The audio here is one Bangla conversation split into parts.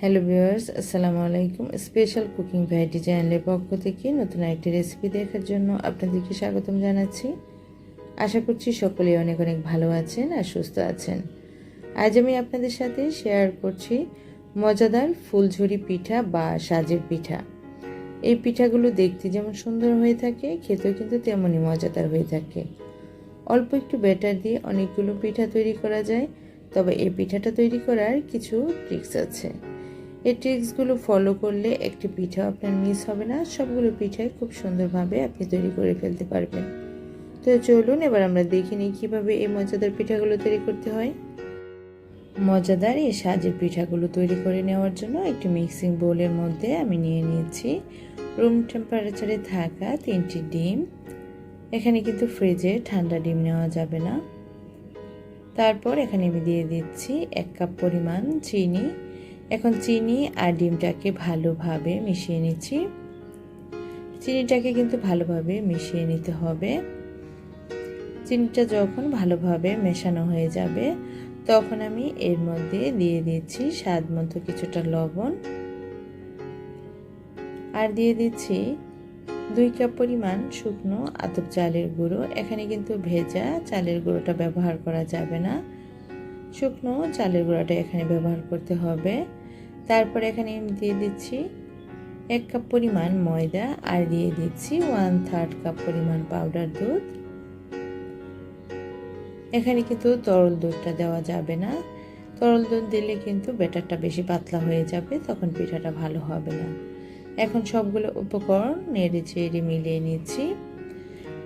হ্যালো ভিউয়ার্স আসসালামু আলাইকুম স্পেশাল কুকিং ভ্যারাইটি চ্যানেলের পক্ষ থেকে নতুন একটি রেসিপি দেখার জন্য আপনাদেরকে স্বাগতম জানাচ্ছি। আশা করছি সকলে অনেক অনেক ভালো আছেন আর সুস্থ আছেন। আজ আমি আপনাদের সাথে শেয়ার করছি মজাদার ফুলঝুরি পিঠা বা সাজের পিঠা। এই পিঠাগুলো দেখতে যেমন সুন্দর হয়ে থাকে, খেতেও কিন্তু তেমনই মজাদার হয়ে থাকে। অল্প একটু ব্যাটার দিয়ে অনেকগুলো পিঠা তৈরি করা যায়, তবে এই পিঠাটা তৈরি করার কিছু ট্রিক্স আছে। এই ট্রিক্সগুলো ফলো করলে একটি পিঠা আপনার মিস হবে না। সবগুলো পিঠাই খুব সুন্দরভাবে আপনি তৈরি করে ফেলতে পারবেন। তো চলুন এবার আমরা দেখে নিই কীভাবে এই মজাদার পিঠাগুলো তৈরি করতে হয়। মজাদার এই সাজের পিঠাগুলো তৈরি করে নেওয়ার জন্য একটি মিক্সিং বোলের মধ্যে আমি নিয়ে নিয়েছি। রুম টেম্পারেচারে থাকা তিনটি ডিম। এখানে কিন্তু ফ্রিজে ঠান্ডা ডিম নেওয়া যাবে না। তারপর এখানে আমি দিয়ে দিচ্ছি এক কাপ পরিমাণ চিনি। এখন চিনি আর ডিমটাকে ভালোভাবে মিশিয়ে নিচ্ছি। চিনিটাকে কিন্তু ভালোভাবে মিশিয়ে নিতে হবে। চিনিটা যখন ভালোভাবে মেশানো হয়ে যাবে, তখন আমি এর মধ্যে দিয়ে দিচ্ছি স্বাদ মতো কিছুটা লবণ। আর দিয়ে দিচ্ছি দুই কাপ পরিমাণ শুকনো আতপ চালের গুঁড়ো। এখানে কিন্তু ভেজা চালের গুঁড়োটা ব্যবহার করা যাবে না। শুকনো চালের গুঁড়োটা এখানে ব্যবহার করতে হবে। তারপর এখানে আমি দিয়ে দিচ্ছি এক কাপ পরিমাণ ময়দা আর দিয়ে দিচ্ছি ওয়ান থার্ড কাপ পরিমাণ পাউডার দুধ। এখানে কিন্তু তরল দুধটা দেওয়া যাবে না। তরল দুধ দিলে কিন্তু ব্যাটারটা বেশি পাতলা হয়ে যাবে, তখন পিঠাটা ভালো হবে না। এখন সবগুলো উপকরণ নেড়ে চেড়ে মিলিয়ে নিচ্ছি।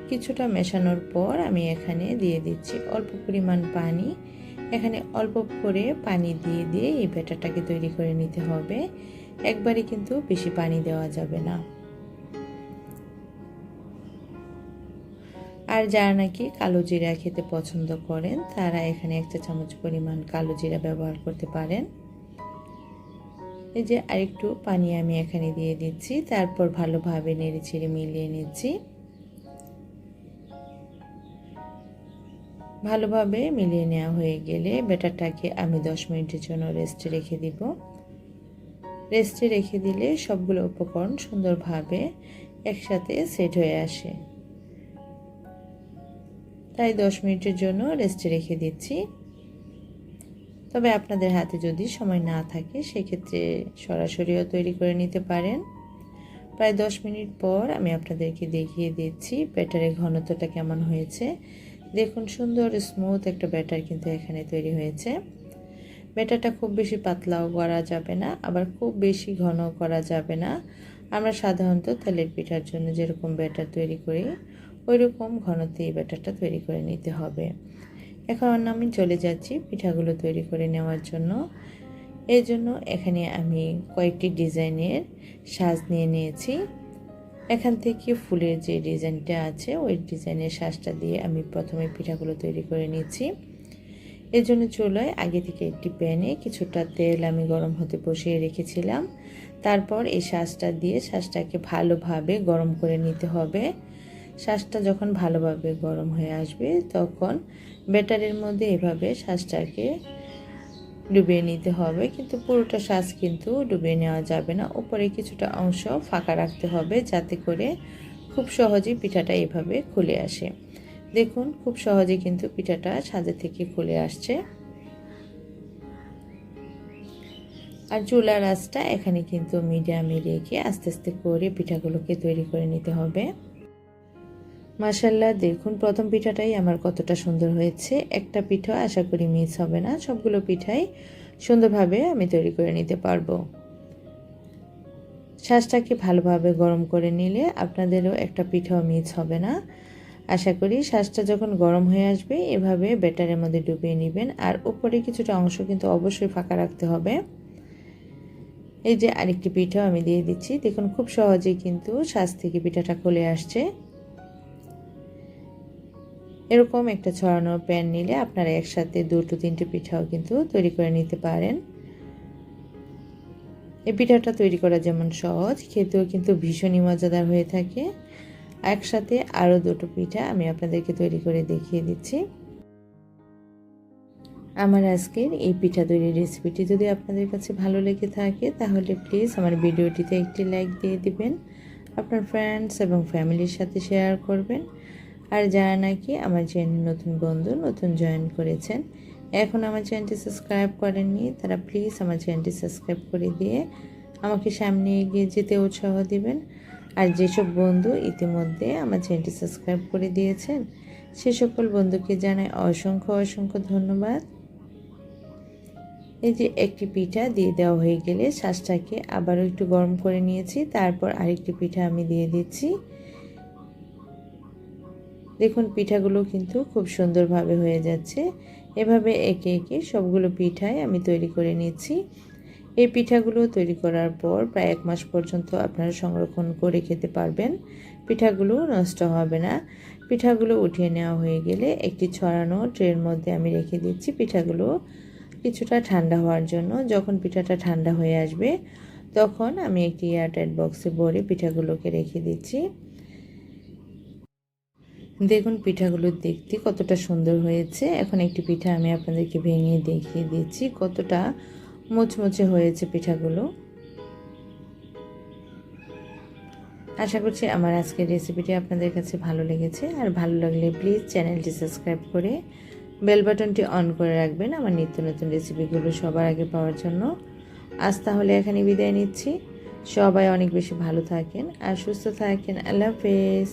কিছুটা মেশানোর পর আমি এখানে দিয়ে দিচ্ছি অল্প পরিমাণ পানি এখানে অল্প করে পানি দিয়ে দিয়ে এই ব্যাটারটাকে তৈরি করে নিতে হবে। একবারে কিন্তু বেশি পানি দেওয়া যাবে না। আর যারা নাকি কালো জিরা খেতে পছন্দ করেন, তারা এখানে এক চা চামচ পরিমাণ কালো জিরা ব্যবহার করতে পারেন। এই যে আরেকটু পানি আমি এখানে দিয়ে দিচ্ছি, তারপর ভালোভাবে নেড়ে ছেড়ে মিলিয়ে নিচ্ছি। ভালোভাবে মিলিয়ে নেওয়া হয়ে গেলে ব্যাটারটাকে আমি দশ মিনিটের জন্য রেস্টে রেখে দিব। রেস্টে রেখে দিলে সবগুলো উপকরণ সুন্দরভাবে একসাথে সেট হয়ে আসে। তাই দশ মিনিটের জন্য রেস্টে রেখে দিচ্ছি। তবে আপনাদের হাতে যদি সময় না থাকে, সেক্ষেত্রে সরাসরিও তৈরি করে নিতে পারেন। প্রায় দশ মিনিট পর আমি আপনাদেরকে দেখিয়ে দিচ্ছি ব্যাটারের ঘনত্বটা কেমন হয়েছে। দেখুন, সুন্দর স্মুথ একটা ব্যাটার কিন্তু এখানে তৈরি হয়েছে। ব্যাটারটা খুব বেশি পাতলাও করা যাবে না, আবার খুব বেশি ঘন করা যাবে না। আমরা সাধারণত তেলের পিঠার জন্য যেরকম ব্যাটার তৈরি করি ওই রকম ঘনতে এই ব্যাটারটা তৈরি করে নিতে হবে। এখন আমি চলে যাচ্ছি পিঠাগুলো তৈরি করে নেওয়ার জন্য। এই জন্য এখানে আমি কয়েকটি ডিজাইনের সাজ নিয়ে নিয়েছি। এখান থেকে ফুলের যে ডিজাইনটা আছে, ওই ডিজাইনের সাজটা দিয়ে আমি প্রথমে পিঠাগুলো তৈরি করে নিচ্ছি এর জন্য চুলায় আগে থেকে একটি প্যানে কিছুটা তেল আমি গরম হতে বসিয়ে রেখেছিলাম। তারপর এই শাঁসটা দিয়ে শাঁসটাকে ভালোভাবে গরম করে নিতে হবে। শাঁসটা যখন ভালোভাবে গরম হয়ে আসবে, তখন ব্যাটারের মধ্যে এভাবে শাঁসটাকে ডুবিয়ে নিতে হবে, কিন্তু পুরোটা শ্বাস কিন্তু ডুবিয়ে নেওয়া যাবে না। উপরে কিছুটা অংশ ফাঁকা রাখতে হবে যাতে করে খুব সহজেই পিঠাটা এভাবে খুলে আসে। দেখুন, খুব সহজে কিন্তু পিঠাটা সাজে থেকে খুলে আসছে। আর চুলার আঁচটা এখানে কিন্তু মিডিয়ামে রেখে আস্তে আস্তে করে পিঠাগুলোকে তৈরি করে নিতে হবে। মাসাল্লাহ দেখুন, প্রথম পিঠাটাই আমার কতটা সুন্দর হয়েছে। একটা পিঠা আশা করি মিস হবে না, সবগুলো পিঠাই সুন্দরভাবে আমি তৈরি করে নিতে পারব। শ্বাসটাকে ভালোভাবে গরম করে নিলে আপনাদেরও একটা পিঠাও মিস হবে না। আশা করি শ্বাসটা যখন গরম হয়ে আসবে, এভাবে ব্যাটারের মধ্যে ডুবিয়ে নেবেন, আর উপরে কিছুটা অংশ কিন্তু অবশ্যই ফাঁকা রাখতে হবে। এই যে আরেকটি পিঠাও আমি দিয়ে দিচ্ছি, দেখুন, খুব সহজেই কিন্তু শ্বাস থেকে পিঠাটা খুলে আসছে। এরকম একটা ছড়ানোর প্যান নিলে আপনারা একসাথে দুটো, তিনটে পিঠাও কিন্তু তৈরি করে নিতে পারেন। এই পিঠাটা তৈরি করা যেমন সহজ, খেতেও কিন্তু ভীষণই মজাদার হয়ে থাকে। একসাথে আরও দুটো পিঠা আমি আপনাদেরকে তৈরি করে দেখিয়ে দিচ্ছি। আমার আজকের এই পিঠা তৈরির রেসিপিটি যদি আপনাদের কাছে ভালো লেগে থাকে, তাহলে প্লিজ আমার ভিডিওটিতে একটি লাইক দিয়ে দিবেন। আপনার ফ্রেন্ডস এবং ফ্যামিলির সাথে শেয়ার করবেন। আর যারা নাকি আমার চ্যানেল নতুন বন্ধু, নতুন জয়েন করেছেন, এখন আমার চ্যানেলটি সাবস্ক্রাইব করেননি, তারা প্লিজ আমার চ্যানেলটি সাবস্ক্রাইব করে দিয়ে আমাকে সামনে এগিয়ে যেতে উৎসাহ দিবেন। আর যেসব বন্ধু ইতিমধ্যে আমার চ্যানেলটি সাবস্ক্রাইব করে দিয়েছেন, সে সকল বন্ধুকে জানাই অসংখ্য অসংখ্য ধন্যবাদ। এই যে একটি পিঠা দিয়ে দেওয়া হয়ে গেলে শ্বাসটাকে আবারও একটু গরম করে নিয়েছি, তারপর আরেকটি পিঠা আমি দিয়ে দিচ্ছি। দেখুন, পিঠাগুলো কিন্তু খুব সুন্দরভাবে হয়ে যাচ্ছে। এভাবে একে একে সবগুলো পিঠাই আমি তৈরি করে নিচ্ছি। এই পিঠাগুলো তৈরি করার পর প্রায় এক মাস পর্যন্ত আপনারা সংরক্ষণ করে খেতে পারবেন। পিঠাগুলো নষ্ট হবে না। পিঠাগুলো উঠিয়ে নেওয়া হয়ে গেলে একটি ছড়ানো ট্রের মধ্যে আমি রেখে দিচ্ছি পিঠাগুলো কিছুটা ঠান্ডা হওয়ার জন্য। যখন পিঠাটা ঠান্ডা হয়ে আসবে, তখন আমি একটি এয়ারটাইট বক্সে ভরে পিঠাগুলোকে রেখে দিচ্ছি। দেখুন পিঠাগুলো দেখতে কতটা সুন্দর হয়েছে। এখন একটি পিঠা আমি আপনাদেরকে ভেঙে দেখিয়ে দিচ্ছি, কতটা মুচমুচে হয়েছে পিঠাগুলো। আশা করছি আমার আজকের রেসিপিটি আপনাদের কাছে ভালো লেগেছে। আর ভালো লাগলে প্লিজ চ্যানেলটি সাবস্ক্রাইব করে বেল বাটনটি অন করে রাখবেন আমার নিত্য নতুন রেসিপিগুলো সবার আগে পাওয়ার জন্য। আজ তাহলে এখানে বিদায় নিচ্ছি। সবাই অনেক বেশি ভালো থাকেন আর সুস্থ থাকেন। আল্লাহ হাফেজ।